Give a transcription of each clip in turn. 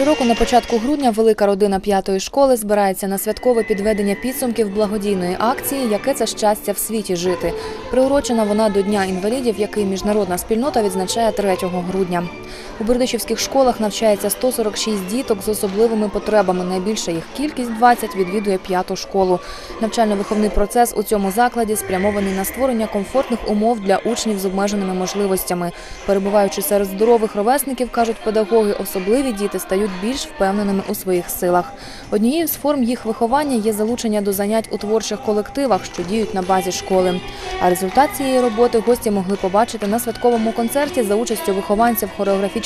Щороку на початку грудня велика родина п'ятої школи збирається на святкове підведення підсумків благодійної акції Яке це щастя в світі жити. Приурочена вона до Дня інвалідів, який міжнародна спільнота відзначає 3 грудня. У бердичівських школах навчається 146 діток з особливими потребами. Найбільша їх кількість 20 відвідує п'яту школу. Навчально-виховний процес у цьому закладі спрямований на створення комфортних умов для учнів з обмеженими можливостями. Перебуваючи серед здорових ровесників, кажуть педагоги, особливі діти стають більш впевненими у своїх силах. Однією з форм їх виховання є залучення до занять у творчих колективах, що діють на базі школи. А результат цієї роботи гості могли побачити на святковому концерті за участю вихованців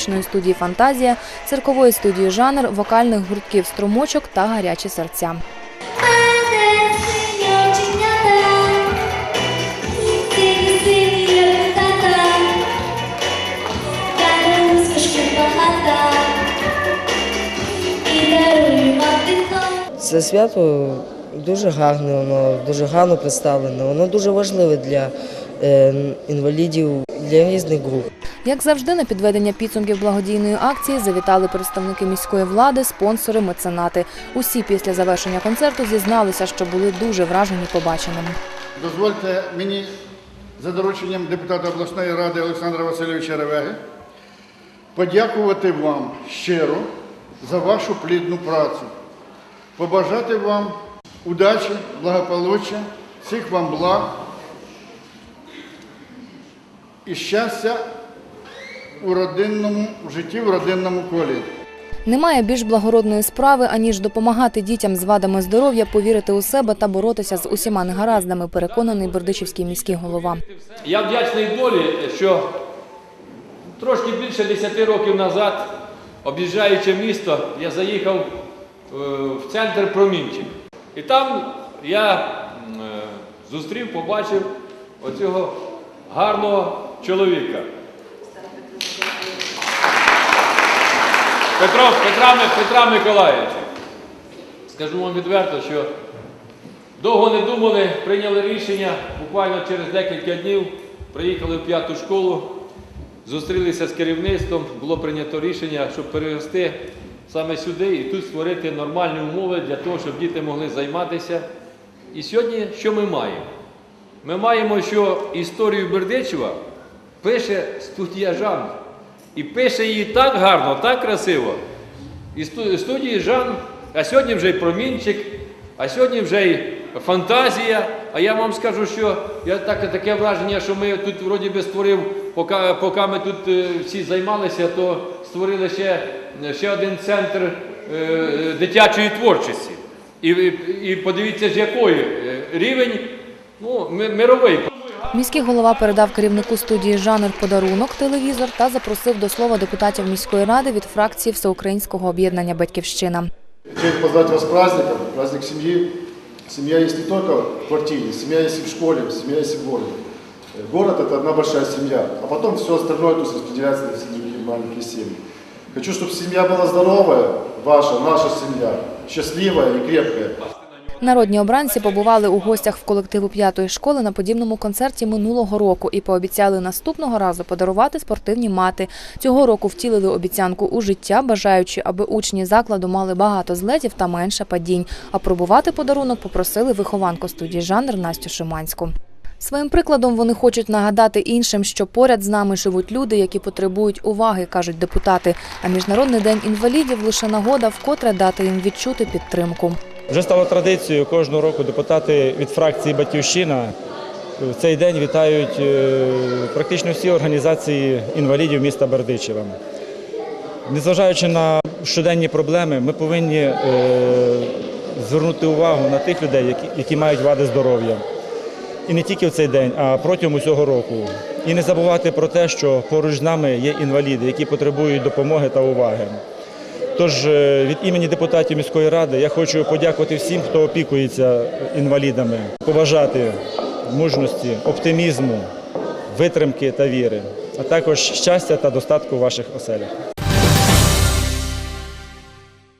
хореографічної студії Фантазія, циркової студії Жанр, вокальних гуртків Струмочок та гарячі серця. Це свято дуже гарне, воно дуже гарно представлене, воно дуже важливе для е, інвалідів, для різних груп. Як завжди, на підведення підсумків благодійної акції завітали представники міської влади, спонсори, меценати. Усі після завершення концерту зізналися, що були дуже вражені побаченим. Дозвольте мені за дорученням депутата обласної ради Олександра Васильовича Ревеги подякувати вам щиро за вашу плідну працю, побажати вам удачі, благополуччя, всіх вам благ і щастя у родинному в житті, в родинному колі. Немає більш благородної справи, аніж допомагати дітям з вадами здоров'я повірити у себе та боротися з усіма негараздами, переконаний бердичівський міський голова. Я вдячний долі, що трошки більше 10 років назад, об'їжджаючи місто, я заїхав е, в центр Промінчик. І там я е, зустрів, побачив оцього гарного чоловіка. Петро, Петра, Петра Миколаївича. Скажу вам відверто, що Довго не думали, прийняли рішення. Буквально через декілька днів приїхали в п'яту школу, зустрілися з керівництвом, було прийнято рішення, щоб перевести саме сюди і тут створити нормальні умови для того, щоб діти могли займатися. І сьогодні що ми маємо? Ми маємо, що історію Бердичева пише студія Жан. І пише її так гарно, так красиво. І студії Жан, а сьогодні вже й промінчик, а сьогодні вже й фантазія. А я вам скажу, що я так, таке враження, що ми тут вроді би створив, поки, поки ми тут е, всі займалися, то створили ще, ще один центр е, дитячої творчості. І, і подивіться, з якої е, рівень ну, ми- мировий. Міський голова передав керівнику студії жанр подарунок телевізор та запросив до слова депутатів міської ради від фракції Всеукраїнського об'єднання Батьківщина. Хочу поздравить вас с праздником, праздник семьи. Семья есть не только в квартире, семья есть и в школе, семья есть и в городе. Э, Город – это одна большая семья, а потом все остальное то есть, распределяется на все другие маленькие семьи. Хочу, чтобы семья была здоровая, ваша, наша семья, счастливая и крепкая. Народні обранці побували у гостях в колективу п'ятої школи на подібному концерті минулого року і пообіцяли наступного разу подарувати спортивні мати. Цього року втілили обіцянку у життя, бажаючи, аби учні закладу мали багато злетів та менше падінь. А пробувати подарунок попросили вихованку студії жанр Настю Шиманську. Своїм прикладом вони хочуть нагадати іншим, що поряд з нами живуть люди, які потребують уваги, кажуть депутати. А міжнародний день інвалідів лише нагода вкотре дати їм відчути підтримку. Вже стало традицією кожного року депутати від фракції Батьківщина в цей день вітають е, практично всі організації інвалідів міста Бердичева. Незважаючи на щоденні проблеми, ми повинні е, звернути увагу на тих людей, які, мають вади здоров'я. І не тільки в цей день, а протягом усього року. І не забувати про те, що поруч з нами є інваліди, які потребують допомоги та уваги. Тож е, від імені депутатів міської ради я хочу подякувати всім, хто опікується інвалідами, побажати мужності, оптимізму, витримки та віри, а також щастя та достатку в ваших оселях.